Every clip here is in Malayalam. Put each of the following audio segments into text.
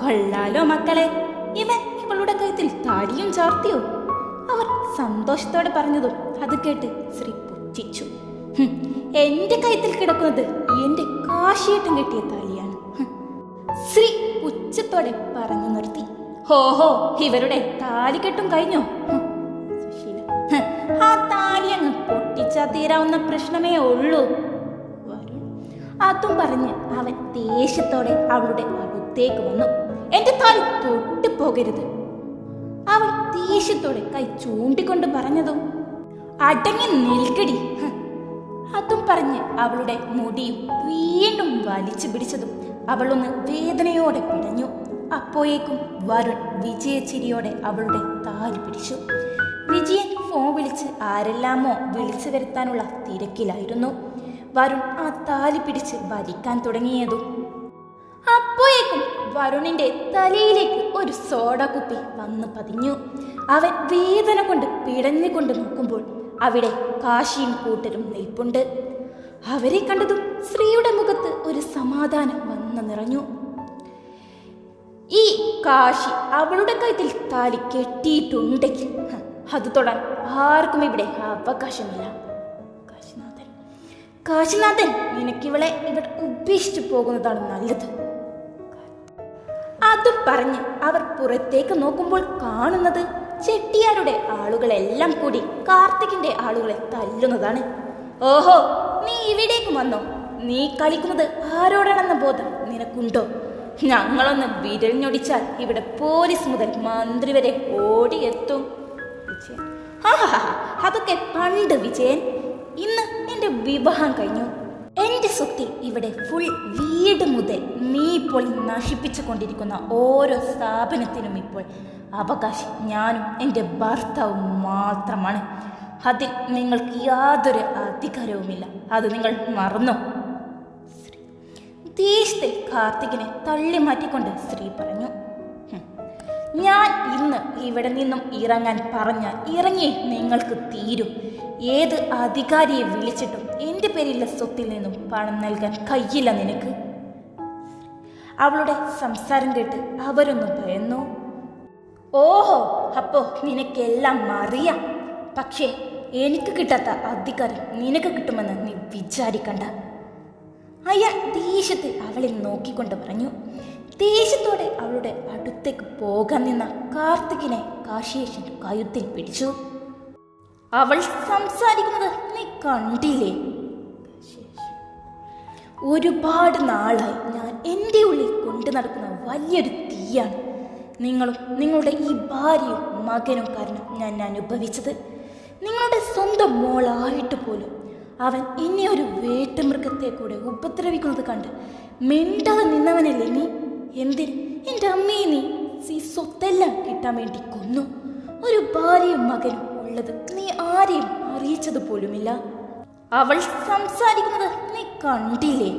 കൊള്ളാലോ മക്കളെ. ഇവൻ ഇവളുടെ കഴുത്തിൽ താടിയും ചാർത്തിയോ? അവർ സന്തോഷത്തോടെ പറഞ്ഞതും അത് കേട്ട് ശ്രീ പുച്ഛിച്ചു. എന്റെ കഴുത്തിൽ കിടക്കുന്നത് എന്റെ കാശിയേട്ടം കെട്ടിയ താലിയാണ്. ശ്രീ പുച്ഛത്തോടെ പറഞ്ഞു നിർത്തി. ഹോഹോ ഇവരുടെ താലി കെട്ടും കഴിഞ്ഞോ ആ താലി അങ്ങ് പൊട്ടിച്ചാ തീരാവുന്ന പ്രശ്നമേ ഉള്ളൂ. അതും പറഞ്ഞ് അവൻ ദേഷ്യത്തോടെ അവളുടെ അടുത്തേക്ക് വന്നു. എന്റെ താലി തൊട്ടു പോകരുത്. അവൾ ദേഷ്യത്തോടെ കൈ ചൂണ്ടിക്കൊണ്ട് പറഞ്ഞതും അടങ്ങി നിൽക്കടി. അതും പറഞ്ഞ് അവളുടെ മുടിയും വീണ്ടും വലിച്ചു പിടിച്ചതും അവളൊന്ന് വേദനയോടെ പിടഞ്ഞു. അപ്പോഴേക്കും വരുൺ വിജയച്ചിരിയോടെ അവളുടെ താലി പിടിച്ചു. വിജയൻ ഫോൺ വിളിച്ച് ആരെല്ലാമോ വിളിച്ചു വരുത്താനുള്ള തിരക്കിലായിരുന്നു. വരുൺ ആ താലി പിടിച്ച് വലിക്കാൻ തുടങ്ങിയതും വരുണിന്റെ തലയിലേക്ക് ഒരു സോഡ കുപ്പി വന്ന് പതിഞ്ഞു. അവൻ വേദന കൊണ്ട് പിടഞ്ഞുകൊണ്ട് നോക്കുമ്പോൾ അവിടെ കാശിയും കൂട്ടരും നിൽപ്പുണ്ട്. അവരെ കണ്ടതും സ്ത്രീയുടെ മുഖത്ത് ഒരു സമാധാനം വന്നു നിറഞ്ഞു. ഈ കാശി അവളുടെ കഴുത്തിൽ താലി കെട്ടിയിട്ടുണ്ടെങ്കിൽ അത് തൊടാൻ ആർക്കും ഇവിടെ അവകാശമില്ല. കാശിനാഥൻ. കാശിനാഥൻ നിനക്കിവളെ ഇവിടെ ഉപേക്ഷിച്ചു പോകുന്നതാണ് നല്ലത്. അതും പറഞ്ഞ് അവർ പുറത്തേക്ക് നോക്കുമ്പോൾ കാണുന്നത് ചെട്ടിയാരുടെ ആളുകളെല്ലാം കൂടി കാർത്തികിന്റെ ആളുകളെ തല്ലുന്നതാണ്. ഓഹോ നീ ഇവിടേക്ക് വന്നോ? നീ കളിക്കുന്നത് ആരോടാണെന്ന ബോധം നിനക്കുണ്ടോ? ഞങ്ങളൊന്ന് വിരഞ്ഞൊടിച്ചാൽ ഇവിടെ പോലീസ് മുതൽ മന്ത്രി വരെ ഓടിയെത്തും. വിജയൻ. ആഹാ അതൊക്കെ പണ്ട് വിജയൻ. ഇന്ന് എന്റെ വിവാഹം കഴിഞ്ഞു. എന്റെ സ്വത്തിൽ ഇവിടെ ഫുൾ വീട് മുതൽ നീ ഇപ്പോൾ നശിപ്പിച്ചു കൊണ്ടിരിക്കുന്ന ഓരോ സ്ഥാപനത്തിനും ഇപ്പോൾ അവകാശം ഞാനും എന്റെ ഭർത്താവും മാത്രമാണ്. അതിൽ നിങ്ങൾക്ക് യാതൊരു അധികാരവുമില്ല. അത് നിങ്ങൾ മറന്നു? ദേഷ്യത്തിൽ കാർത്തികിനെ തള്ളി മാറ്റിക്കൊണ്ട് സ്ത്രീ പറഞ്ഞു. "ഹും, ഞാൻ ഇന്ന് ഇവിടെ നിന്നും ഇറങ്ങാൻ പറഞ്ഞാൽ ഇറങ്ങി നിങ്ങൾക്ക് തീരും. ഏത് അധികാരിയെ വിളിച്ചിട്ടും എന്റെ പേരിലെ സ്വത്തിൽ നിന്നും പണം നൽകാൻ കഴിയില്ല നിനക്ക്. അവളുടെ സംസാരം കേട്ട് അവരൊന്നും ഭയന്നു. ഓഹോ അപ്പോ നിനക്കെല്ലാം അറിയാം. പക്ഷേ എനിക്ക് കിട്ടാത്ത അധികാരം നിനക്ക് കിട്ടുമെന്ന് നീ വിചാരിക്കണ്ട. അയാൾ ദേഷ്യത്തിൽ അവളെ നോക്കിക്കൊണ്ട് പറഞ്ഞു. ദേഷ്യത്തോടെ അവളുടെ അടുത്തേക്ക് പോകാൻ നിന്ന കാർത്തികിനെ കാശിയേഷൻ കയുത്തിൽ പിടിച്ചു. അവൾ സംസാരിക്കുന്നത് നീ കണ്ടില്ലേ? ഒരുപാട് നാളായി ഞാൻ എന്റെ ഉള്ളിൽ കൊണ്ടു നടക്കുന്ന വലിയൊരു തീയാണ്. നിങ്ങളും നിങ്ങളുടെ ഈ ഭാര്യയും മകനും കാരണം ഞാൻ അനുഭവിച്ചത്. നിങ്ങളുടെ സ്വന്തം മോളായിട്ട് പോലും അവൻ എന്നെ ഒരു വേട്ടുമൃഗത്തെ കൂടെ ഉപദ്രവിക്കുന്നത് കണ്ട് മിണ്ടാതെ നിന്നവനല്ലേ നീ? എന്തിന്? എന്റെ അമ്മയെ നീ ഈ സ്വത്തെല്ലാം കിട്ടാൻ വേണ്ടി കൊന്നു. ഒരു ഭാര്യയും മകനും ഉള്ളത് നീ ആരെയും അറിയിച്ചത് പോലുമില്ല. അവൾ സംസാരിക്കുന്നത് നീ കണ്ടില്ലേ?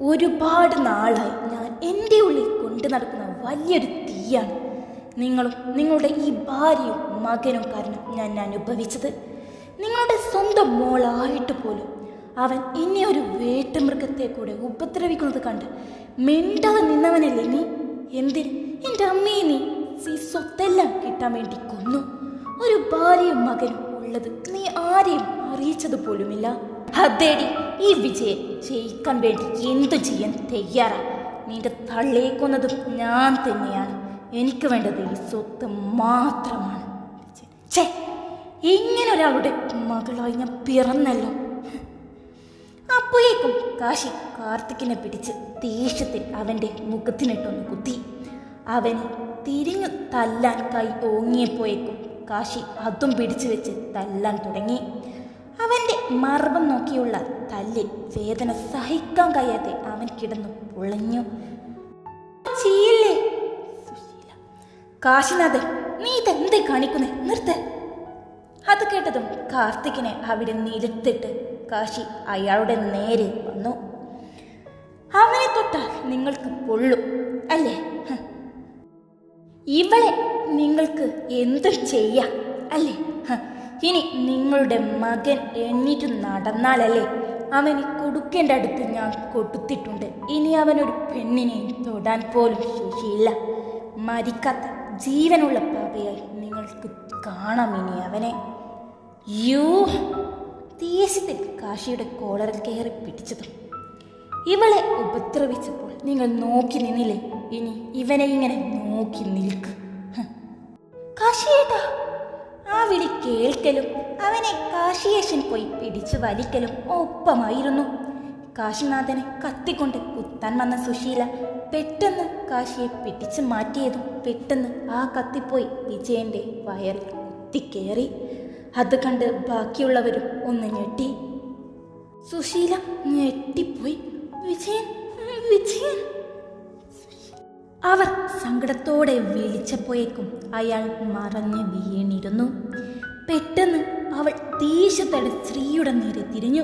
ഒരുപാട് നാളായി ഞാൻ എന്റെ ഉള്ളിൽ കൊണ്ടു നടക്കുന്ന വലിയൊരു തീയാണ്. നിങ്ങളും നിങ്ങളുടെ ഈ ഭാര്യയും മകനും കാരണം ഞാൻ അനുഭവിച്ചത്. നിങ്ങളുടെ സ്വന്തം മോളായിട്ട് പോലും അവൻ ഇനി ഒരു വേട്ടമൃഗത്തെ കൂടെ ഉപദ്രവിക്കുന്നത് കണ്ട് മിണ്ടാതെ നിന്നവനല്ലേ നീ? എന്തിന്? എന്റെ അമ്മയെ നീ ഈ സ്വത്തെല്ലാം കിട്ടാൻ വേണ്ടി കൊന്നു. ഒരു ഭാര്യയും മകനും ഉള്ളത് നീ ആരെയും അറിയിച്ചത് പോലുമില്ല. അതേടി ഈ വിജയം ജയിക്കാൻ വേണ്ടി എന്തു ചെയ്യാൻ തയ്യാറാ? നിന്റെ തള്ളയെ കൊന്നതും ഞാൻ തന്നെയാണ്. എനിക്ക് വേണ്ടത് ഈ സ്വത്ത് മാത്രമാണ്. ഇങ്ങനൊരാളുടെ മകളായി ഞാൻ പിറന്നല്ലോ. അപ്പോഴേക്കും കാശി കാർത്തിക്കിനെ പിടിച്ച് ദേഷ്യത്തിൽ അവന്റെ മുഖത്തിനിട്ടൊന്ന് കുത്തി. അവൻ തിരിഞ്ഞു തല്ലാൻ കൈ ഓങ്ങിയപ്പോഴേക്കും കാശി അതും പിടിച്ചു വെച്ച് തല്ലാൻ തുടങ്ങി. അവന്റെ മർമ്മം നോക്കിയുള്ള തല്ലിൽ വേദന സഹിക്കാൻ കഴിയാതെ അവൻ കിടന്നു പൊളഞ്ഞു. സുശീല കാശിനാഥൻ നീ ഇതെന്തേ കാണിക്കുന്നേ? നിർത്ത്. അത് കേട്ടതും കാർത്തികിനെ അവിടെ നിരുത്തിട്ട് കാശി അയാളുടെ നേരെ വന്നു. അവനെ തൊട്ടാൽ നിങ്ങൾക്ക് പൊള്ളും അല്ലേ? ഇവളെ നിങ്ങൾക്ക് എന്ത് ചെയ്യാം അല്ലേ? ഇനി നിങ്ങളുടെ മകൻ എണ്ണിട്ട് നടന്നാലല്ലേ അവന് കൊടുക്കേണ്ട അടുത്ത് ഞാൻ കൊടുത്തിട്ടുണ്ട്. ഇനി അവനൊരു പെണ്ണിനെ തൊടാൻ പോലും ശേഷിയില്ല. മരിക്കാത്ത ജീവനുള്ള പാപയായി നിങ്ങൾക്ക് കാണാം ഇനി അവനെ. യൂ ദേഷ്യത്തിൽ കാശിയുടെ കോളറിൽ കയറി പിടിച്ചതും ഇവളെ ഉപദ്രവിച്ചപ്പോൾ നിങ്ങൾ നോക്കി നിന്നില്ലേ? ഇനി ഇവനെ ഇങ്ങനെ നോക്കി നിൽക്ക്. കാശിയേട്ടാ ആ വിളി കേൾക്കലും അവനെ കാശിയേശൻ പോയി പിടിച്ചു വലിക്കലും ഒപ്പമായിരുന്നു. കാശിനാഥനെ കത്തിക്കൊണ്ട് കുത്താൻ വന്ന സുശീല പെട്ടെന്ന് കാശിയെ പിടിച്ചു മാറ്റിയതും പെട്ടെന്ന് ആ കത്തിപ്പോയി വിജയന്റെ വയറിൽ കുത്തിക്കേറി. അത് കണ്ട് ബാക്കിയുള്ളവരും ഒന്ന് ഞെട്ടി. സുശീല ഞെട്ടിപ്പോയി. വിജയൻ വിജയൻ. അവർ സങ്കടത്തോടെ വിളിച്ചപ്പോയേക്കും അയാൾ മറഞ്ഞു വീണിരുന്നു. പെട്ടെന്ന് അവൾ ദേഷ്യത്തോടെ സ്ത്രീയുടെ നേരെ തിരിഞ്ഞു.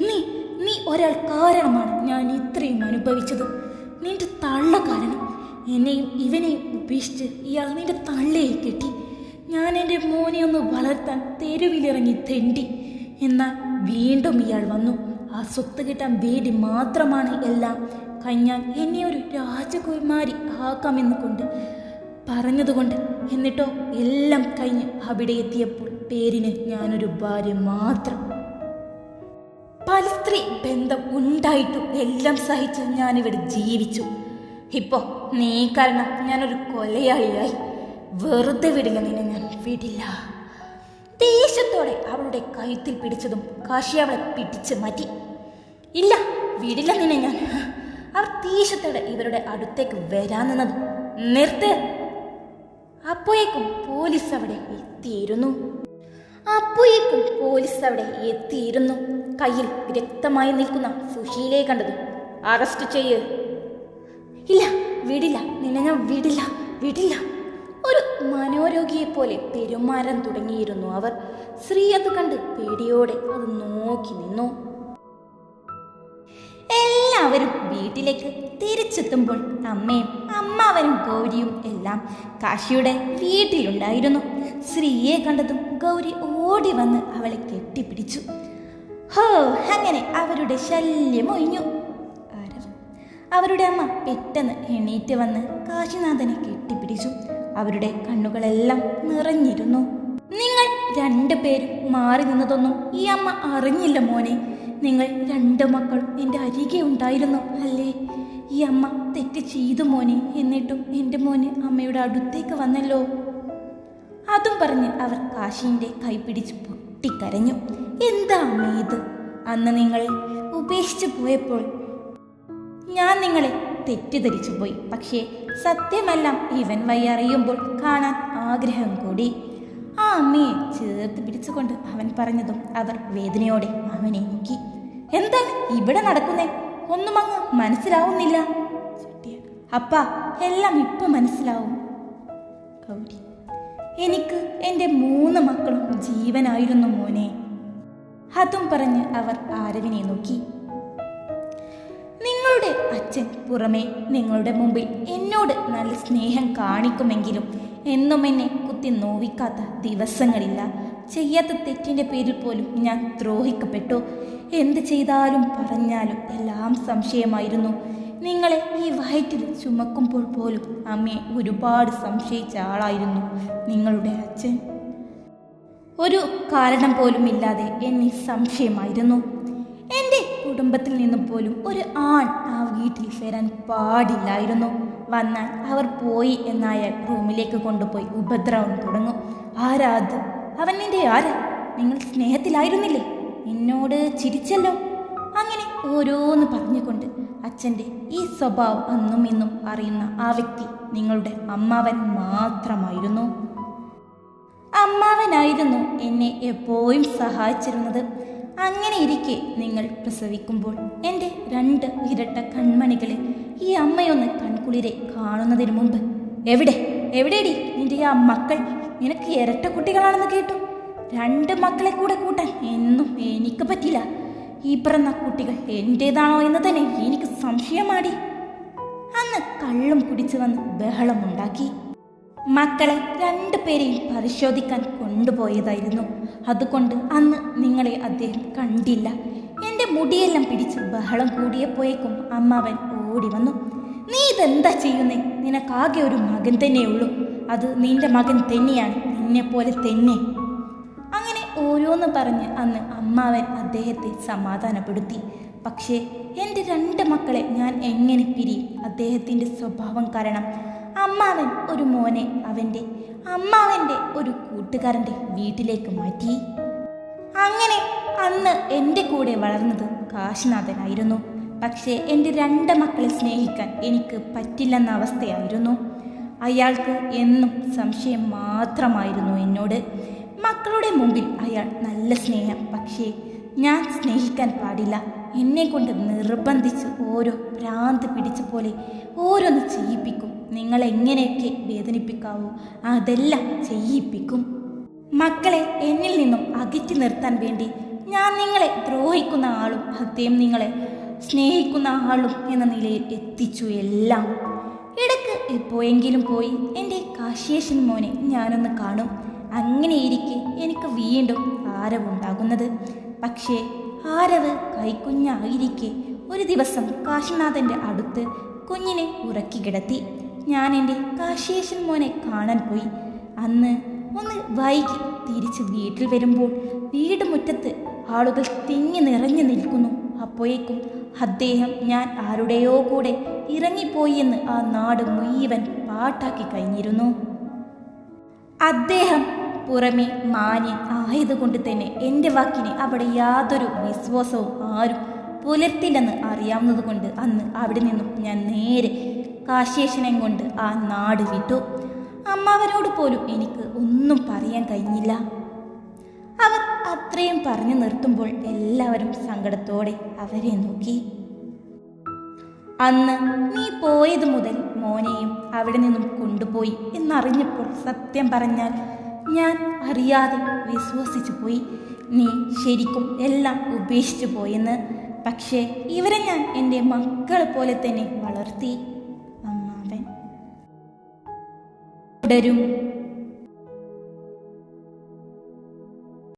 നീ നീ ഒരാൾ കാരണമാണ് ഞാൻ ഇത്രയും അനുഭവിച്ചത്. നിന്റെ തള്ള കാരണം. എന്നെയും ഇവനെയും ഉപേക്ഷിച്ച് ഇയാൾ നിന്റെ തള്ളയെ കെട്ടി. ഞാൻ എന്റെ മോനെ ഒന്ന് വളർത്താൻ തെരുവിലിറങ്ങി തെണ്ടി. എന്നാൽ വീണ്ടും ഇയാൾ വന്നു. ആ സ്വത്ത് കിട്ടാൻ വേണ്ടി മാത്രമാണ് എല്ലാം. കഴിഞ്ഞാൽ എന്നെ ഒരു രാജകുമാരി ആക്കാമെന്ന് കൊണ്ട് പറഞ്ഞതുകൊണ്ട് എന്നിട്ടോ എല്ലാം കഴിഞ്ഞ് അവിടെ എത്തിയപ്പോൾ പേരിന് ഞാനൊരു ഭാര്യ മാത്രം. പല സ്ത്രീ ബന്ധം ഉണ്ടായിട്ടും എല്ലാം സഹിച്ച് ഞാനിവിടെ ജീവിച്ചു. ഇപ്പോ നീ കാരണം ഞാനൊരു കൊലയാളിയായി. വെറുതെ വിടില്ല നിന്നെ ഞാൻ വിടില്ല. ദേഷ്യത്തോടെ അവളുടെ കഴുത്തിൽ പിടിച്ചതും കാശി അവളെ പിടിച്ച് മാറ്റി. ഇല്ല വിടില്ല നിന്നെ ഞാൻ. അവർ ദേഷ്യത്തോടെ ഇവരുടെ അടുത്തേക്ക് വരാൻ നിർത്ത്. അപ്പോയേക്കും പോലീസ് അവിടെ എത്തിയിരുന്നു. അപ്പോയേക്കും പോലീസ് അവിടെ എത്തിയിരുന്നു. കയ്യിൽ വിരക്തമായി നിൽക്കുന്ന സുശീലയെ കണ്ടത്. അറസ്റ്റ് ചെയ്യ്. ഇല്ല വിടില്ല. നിന്നെ ഞാൻ വിടില്ല വിടില്ല. ഒരു മനോരോഗിയെപ്പോലെ പെരുമാറാൻ തുടങ്ങിയിരുന്നു അവർ. സ്ത്രീ അത് കണ്ട് പേടിയോടെ അത് നോക്കി നിന്നു. എല്ലാവരും വീട്ടിലേക്ക് തിരിച്ചെത്തുമ്പോൾ അമ്മയും അമ്മാവനും ഗൗരിയും എല്ലാം കാശിയുടെ വീട്ടിലുണ്ടായിരുന്നു. ശ്രീയെ കണ്ടതും ഗൗരി ഓടി വന്ന് അവളെ കെട്ടിപ്പിടിച്ചു. ഹോ അങ്ങനെ അവരുടെ ശല്യം ഒഴിഞ്ഞു? അവരുടെ അമ്മ പെട്ടെന്ന് എണീറ്റ് വന്ന് കാശിനാഥനെ കെട്ടിപ്പിടിച്ചു. അവരുടെ കണ്ണുകളെല്ലാം നിറഞ്ഞിരുന്നു. നിങ്ങൾ രണ്ടുപേരും മാറി നിന്നതൊന്നും ഈ അമ്മ അറിഞ്ഞില്ല മോനെ. നിങ്ങൾ രണ്ടു മക്കളും എന്റെ അരികെ ഉണ്ടായിരുന്നു അല്ലേ? ഈ അമ്മ തെറ്റ് ചെയ്തു മോനെ എന്നിട്ടും എന്റെ മോന് അമ്മയുടെ അടുത്തേക്ക് വന്നല്ലോ. അതും പറഞ്ഞ് അവർ കാശിന്റെ കൈ പിടിച്ച് പൊട്ടിക്കരഞ്ഞു. എന്താ അമ്മ ഇത്? അന്ന് നിങ്ങളെ ഉപേക്ഷിച്ചു പോയപ്പോൾ ഞാൻ നിങ്ങളെ തെറ്റിദ്ധരിച്ചു പോയി. പക്ഷേ സത്യമെല്ലാം ഇവൻ വഴി അറിയുമ്പോൾ കാണാൻ ആഗ്രഹം കൂടി. ആ അമ്മയെ ചേർത്ത് പിടിച്ചുകൊണ്ട് അവൻ പറഞ്ഞതും അവർ വേദനയോടെ അവനെ നോക്കി. എന്താണ് ഇവിടെ നടക്കുന്നേ? ഒന്നും അങ്ങ് മനസ്സിലാവുന്നില്ല. അപ്പ എല്ലാം ഇപ്പൊ മനസ്സിലാവും. ഗൗരി എനിക്ക് എന്റെ മൂന്ന് മക്കളും ജീവനായിരുന്നു മോനെ. അതും പറഞ്ഞ് അവർ ആരവിനെ നോക്കി. നിങ്ങളുടെ അച്ഛൻ പുറമേ നിങ്ങളുടെ മുമ്പിൽ എന്നോട് നല്ല സ്നേഹം കാണിക്കുമെങ്കിലും എന്നും എന്നെ കുത്തി നോവിക്കാത്ത ദിവസങ്ങളില്ല. ചെയ്യാത്ത തെറ്റിന്റെ പേരിൽ പോലും ഞാൻ ദ്രോഹിക്കപ്പെട്ടു. എന്ത് ചെയ്താലും പറഞ്ഞാലും എല്ലാം സംശയമായിരുന്നു. നിങ്ങളെ ഈ വയറ്റിൽ ചുമക്കുമ്പോൾ പോലും അമ്മയെ ഒരുപാട് സംശയിച്ച ആളായിരുന്നു നിങ്ങളുടെ അച്ഛൻ. ഒരു കാരണം പോലും ഇല്ലാതെ എന്നെ സംശയമായിരുന്നു. കുടുംബത്തിൽ നിന്നും പോലും ഒരു ആൺ ആ വീട്ടിൽ വരാൻ പാടില്ലായിരുന്നു. വന്നാൽ അവർ പോയി എന്നായാൽ റൂമിലേക്ക് കൊണ്ടുപോയി ഉപദ്രവം തുടങ്ങും. ആരാത് അവൻ നിന്റെ ആര്? നിങ്ങൾ സ്നേഹത്തിലായിരുന്നില്ലേ? എന്നോട് ചിരിച്ചല്ലോ. അങ്ങനെ ഓരോന്ന് പറഞ്ഞുകൊണ്ട് അച്ഛന്റെ ഈ സ്വഭാവം അന്നും ഇന്നും അറിയുന്ന ആ വ്യക്തി നിങ്ങളുടെ അമ്മാവൻ മാത്രമായിരുന്നു. അമ്മാവനായിരുന്നു എന്നെ എപ്പോഴും സഹായിച്ചിരുന്നത്. അങ്ങനെ ഇരിക്കെ നിങ്ങൾ പ്രസവിക്കുമ്പോൾ എന്റെ രണ്ട് ഇരട്ട കൺമണികളെ ഈ അമ്മയൊന്ന് കൺകുളിരെ കാണുന്നതിന് മുമ്പ്. എവിടെ? എവിടെയടി നിന്റെ ആ മക്കൾ നിനക്ക് ഇരട്ട കുട്ടികളാണെന്ന് കേട്ടു. രണ്ട് മക്കളെ കൂടെ കൂട്ടാൻ എന്നും എനിക്ക് പറ്റില്ല. ഈ പിറന്ന കുട്ടികൾ എന്റേതാണോ എന്ന് തന്നെ എനിക്ക് സംശയമാടി. അന്ന് കള്ളും കുടിച്ചു വന്ന് ബഹളമുണ്ടാക്കി. മക്കളെ രണ്ടുപേരെയും പരിശോധിക്കാൻ കൊണ്ടുപോയതായിരുന്നു. അതുകൊണ്ട് അന്ന് നിങ്ങളെ അദ്ദേഹം കണ്ടില്ല. എന്റെ മുടിയെല്ലാം പിടിച്ച് ബഹളം കൂടിയപ്പോയേക്കും അമ്മാവൻ ഓടി വന്നു. നീ ഇതെന്താ ചെയ്യുന്നേ? നിനക്കാകെ ഒരു മകൻ തന്നെയുള്ളൂ അത് നിന്റെ മകൻ തന്നെയാണ്. നിന്നെപ്പോലെ തന്നെ. അങ്ങനെ ഓരോന്ന് പറഞ്ഞ് അന്ന് അമ്മാവൻ അദ്ദേഹത്തെ സമാധാനപ്പെടുത്തി. പക്ഷേ എന്റെ രണ്ട് മക്കളെ ഞാൻ എങ്ങനെ പിരിയും? അദ്ദേഹത്തിന്റെ സ്വഭാവം കാരണം അമ്മാവൻ ഒരു മോനെ അവന്റെ അമ്മാവന്റെ ഒരു കൂട്ടുകാരന്റെ വീട്ടിലേക്ക് മാറ്റി. അങ്ങനെ അന്ന് എന്റെ കൂടെ വളർന്നത് കാശിനാഥനായിരുന്നു. പക്ഷേ എന്റെ രണ്ട് മക്കളെ സ്നേഹിക്കാൻ എനിക്ക് പറ്റില്ലെന്ന അവസ്ഥയായിരുന്നു. അയാൾക്ക് എന്നും സംശയം മാത്രമായിരുന്നു എന്നോട്. മക്കളുടെ മുമ്പിൽ അയാൾ നല്ല സ്നേഹം പക്ഷേ ഞാൻ സ്നേഹിക്കാൻ പാടില്ല. എന്നെ കൊണ്ട് നിർബന്ധിച്ച് ഓരോ ഭ്രാന്ത് പിടിച്ച പോലെ ഓരോന്ന് ചെയ്യിപ്പിക്കും. നിങ്ങളെ എങ്ങനെയൊക്കെ വേദനിപ്പിക്കാവോ? അതെല്ലാം ചെയ്യിപ്പിക്കും. മക്കളെ എന്നിൽ നിന്നും അകറ്റി നിർത്താൻ വേണ്ടി ഞാൻ നിങ്ങളെ ദ്രോഹിക്കുന്ന ആളും അദ്ദേഹം നിങ്ങളെ സ്നേഹിക്കുന്ന ആളും എന്ന നിലയിൽ എത്തിച്ചു എല്ലാം. ഇടയ്ക്ക് എപ്പോയെങ്കിലും പോയി എന്റെ കാശിയേഷൻ മോനെ ഞാനൊന്ന് കാണും. അങ്ങനെയിരിക്കെ എനിക്ക് വീണ്ടും ആരവുണ്ടാകുന്നത്. പക്ഷേ ആരവ് കൈക്കുഞ്ഞായിരിക്കെ ഒരു ദിവസം കാശിനാഥന്റെ അടുത്ത് കുഞ്ഞിനെ ഉറക്കി കിടത്തി. ഞാൻ എന്റെ കാശിയേഷൻ മോനെ കാണാൻ പോയി. അന്ന് ഒന്ന് വൈകി തിരിച്ച് വീട്ടിൽ വരുമ്പോൾ വീട് മുറ്റത്ത് ആളുകൾ തിങ്ങി നിറഞ്ഞു നിൽക്കുന്നു. അപ്പോഴേക്കും അദ്ദേഹം ഞാൻ ആരുടെയോ കൂടെ ഇറങ്ങിപ്പോയി എന്ന് ആ നാട് മുഴുവൻ പാട്ടാക്കി കഴിഞ്ഞിരുന്നു. അദ്ദേഹം പുറമെ മാന്യൻ ആയതുകൊണ്ട് തന്നെ എന്റെ വാക്കിന് അവിടെ യാതൊരു വിശ്വാസവും ആരും പുലർത്തില്ലെന്ന് അറിയാവുന്നതുകൊണ്ട് അന്ന് അവിടെ നിന്നും ഞാൻ നേരെ കാശേഷനെ കൊണ്ട് ആ നാട് വിട്ടു. അമ്മാവനോട് പോലും എനിക്ക് ഒന്നും പറയാൻ കഴിഞ്ഞില്ല. അവർ അത്രയും പറഞ്ഞു നിർത്തുമ്പോൾ എല്ലാവരും സങ്കടത്തോടെ അവരെ നോക്കി. അന്ന് നീ പോയത് മുതൽ മോനെയും അവിടെ നിന്നും കൊണ്ടുപോയി എന്നറിഞ്ഞപ്പോൾ സത്യം പറഞ്ഞാൽ ഞാൻ അറിയാതെ വിശ്വസിച്ചു പോയി. നീ ശരിക്കും എല്ലാം ഉപേക്ഷിച്ചു പോയെന്ന്. പക്ഷേ ഇവരെ ഞാൻ എന്റെ മക്കളെ പോലെ തന്നെ വളർത്തി. തുടരും.